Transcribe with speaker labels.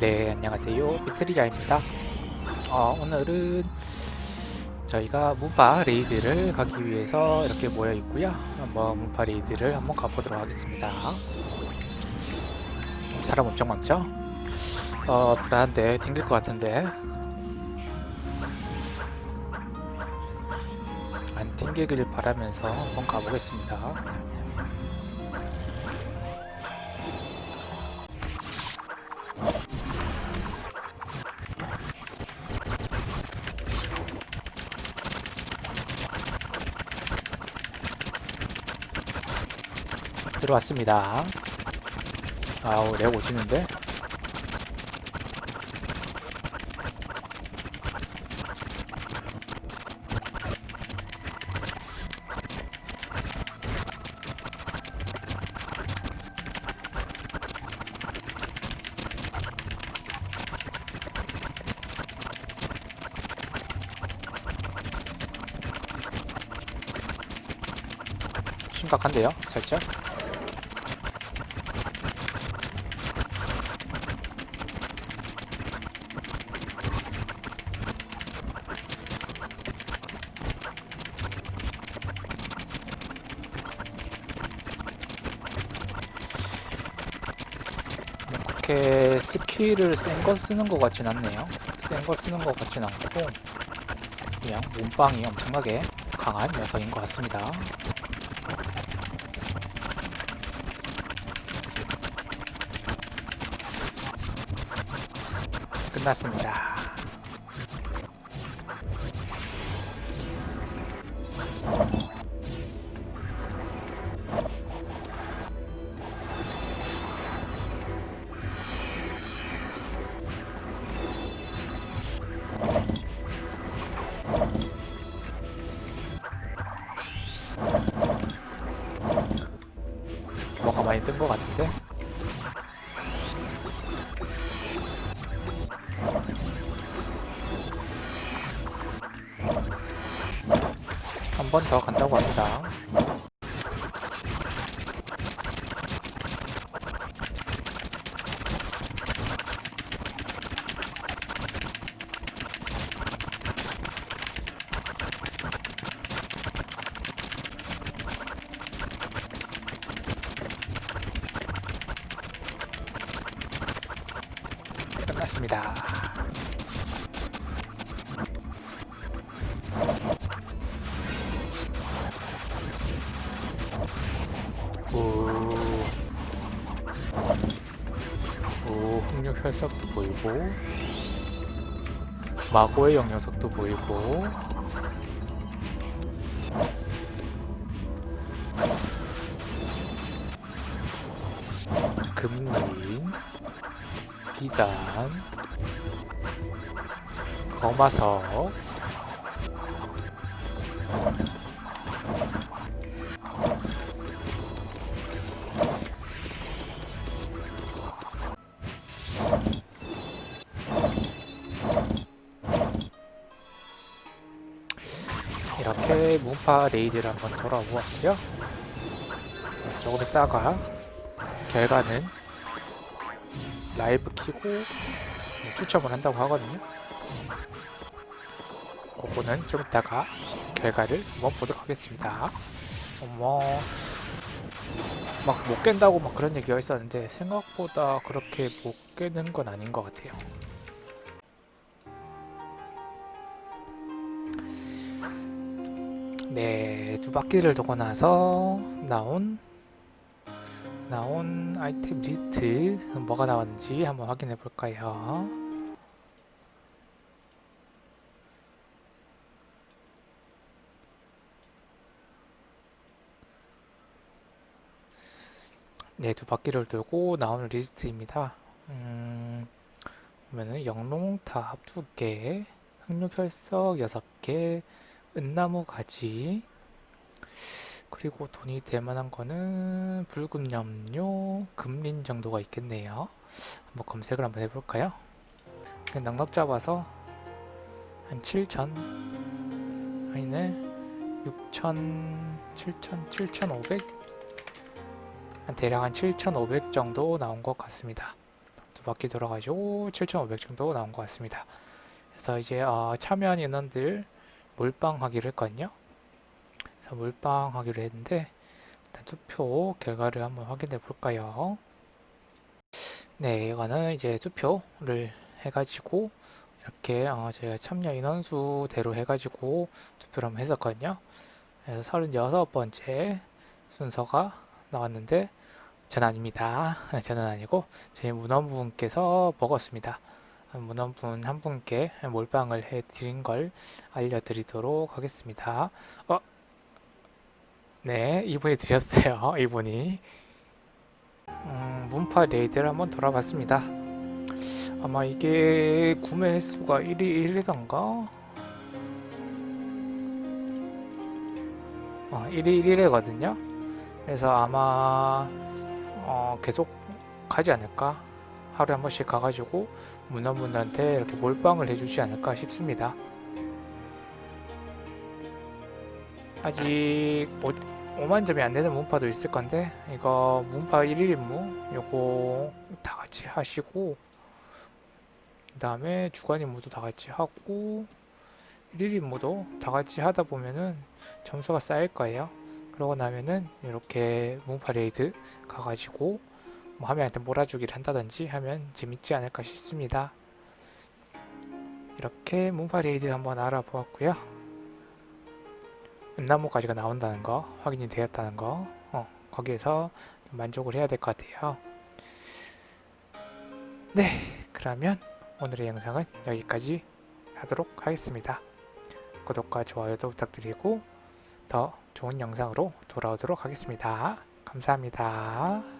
Speaker 1: 네, 안녕하세요. 비트리아입니다. 어, 오늘은 저희가 문파 레이드를 가기 위해서 이렇게 모여 있고요. 한번 문파 레이드를 한번 가보도록 하겠습니다. 사람 엄청 많죠? 어, 불안한데, 튕길 것 같은데. 안 튕기길 바라면서 한번 가보겠습니다. 들어왔습니다. 아우, 내가 오지는데? 심각한데요, 살짝? 그렇게 스킬을 센 거 쓰는 것 같진 않네요. 센 거 쓰는 것 같진 않고 그냥 몸빵이 엄청나게 강한 녀석인 것 같습니다. 끝났습니다. 많이 뜬 것 같은데? 한 번 더 간다고 합니다. 끝났습니다. 오, 오, 흑룡 혈석도 보이고, 마고의 영녀석도 보이고, 금린, 비단, 거마석, 이렇게 문파 레이드를 한번 돌아보았고요. 조금 있다가 결과는 라이브 키고 추첨을 한다고 하거든요. 그거는 좀 이따가 결과를 한번 보도록 하겠습니다. 뭐, 막못 깬다고 막 그런 얘기가 있었는데 생각보다 그렇게 못 깨는 건 아닌 것 같아요. 네, 두 바퀴를 도고 나서 나온 나온 아이템 리스트 뭐가 나왔는지 한번 확인해 볼까요? 네, 두 바퀴를 돌고 나온 리스트입니다. 음, 보면은 영롱탑 두 개, 흑룡혈석 여섯 개, 은나무 가지, 그리고 돈이 될 만한 거는 붉은 염료, 금린 정도가 있겠네요. 한번 검색을 한번 해볼까요? 그냥 넉넉 잡아서 한 7천 아니네 6천 7천 7,500한 대략 한 7,500 정도 나온 것 같습니다. 두 바퀴 돌아가지고 7,500 정도 나온 것 같습니다. 그래서 이제 어, 참여한 인원들 몰빵하기로 했거든요. 몰빵하기로 했는데 일단 투표 결과를 한번 확인해 볼까요? 네, 이거는 이제 투표를 해가지고 이렇게 어, 저희가 참여 인원수대로 해가지고 투표를 한번 했었거든요. 그래서 36번째 순서가 나왔는데 저는 아닙니다. 저는 아니고 저희 문원분께서 먹었습니다. 문원분 한 분께 몰빵을 해드린 걸 알려드리도록 하겠습니다. 어? 네, 이분이 드셨어요. 이분이. 음, 문파 레이드를 한번 돌아봤습니다. 아마 이게 구매 횟수가 1위 1위던가? 어, 1위 1위거든요. 그래서 아마 어, 계속 가지 않을까? 하루에 한 번씩 가가지고 문화분들한테 이렇게 몰빵을 해주지 않을까 싶습니다. 아직 5, 만 점이 안 되는 문파도 있을 건데 이거 문파 1일 임무 요거 다 같이 하시고 그 다음에 주간 임무도 다 같이 하고 1일 임무도 다 같이 하다 보면은 점수가 쌓일 거예요. 그러고 나면은 이렇게 문파 레이드 가가지고 뭐 화면한테 몰아주기를 한다든지 하면 재밌지 않을까 싶습니다. 이렇게 문파 레이드 한번 알아보았고요. 은나무까지가 나온다는 거 확인이 되었다는 거 어, 거기에서 만족을 해야 될 것 같아요. 네, 그러면 오늘의 영상은 여기까지 하도록 하겠습니다. 구독과 좋아요도 부탁드리고 더 좋은 영상으로 돌아오도록 하겠습니다. 감사합니다.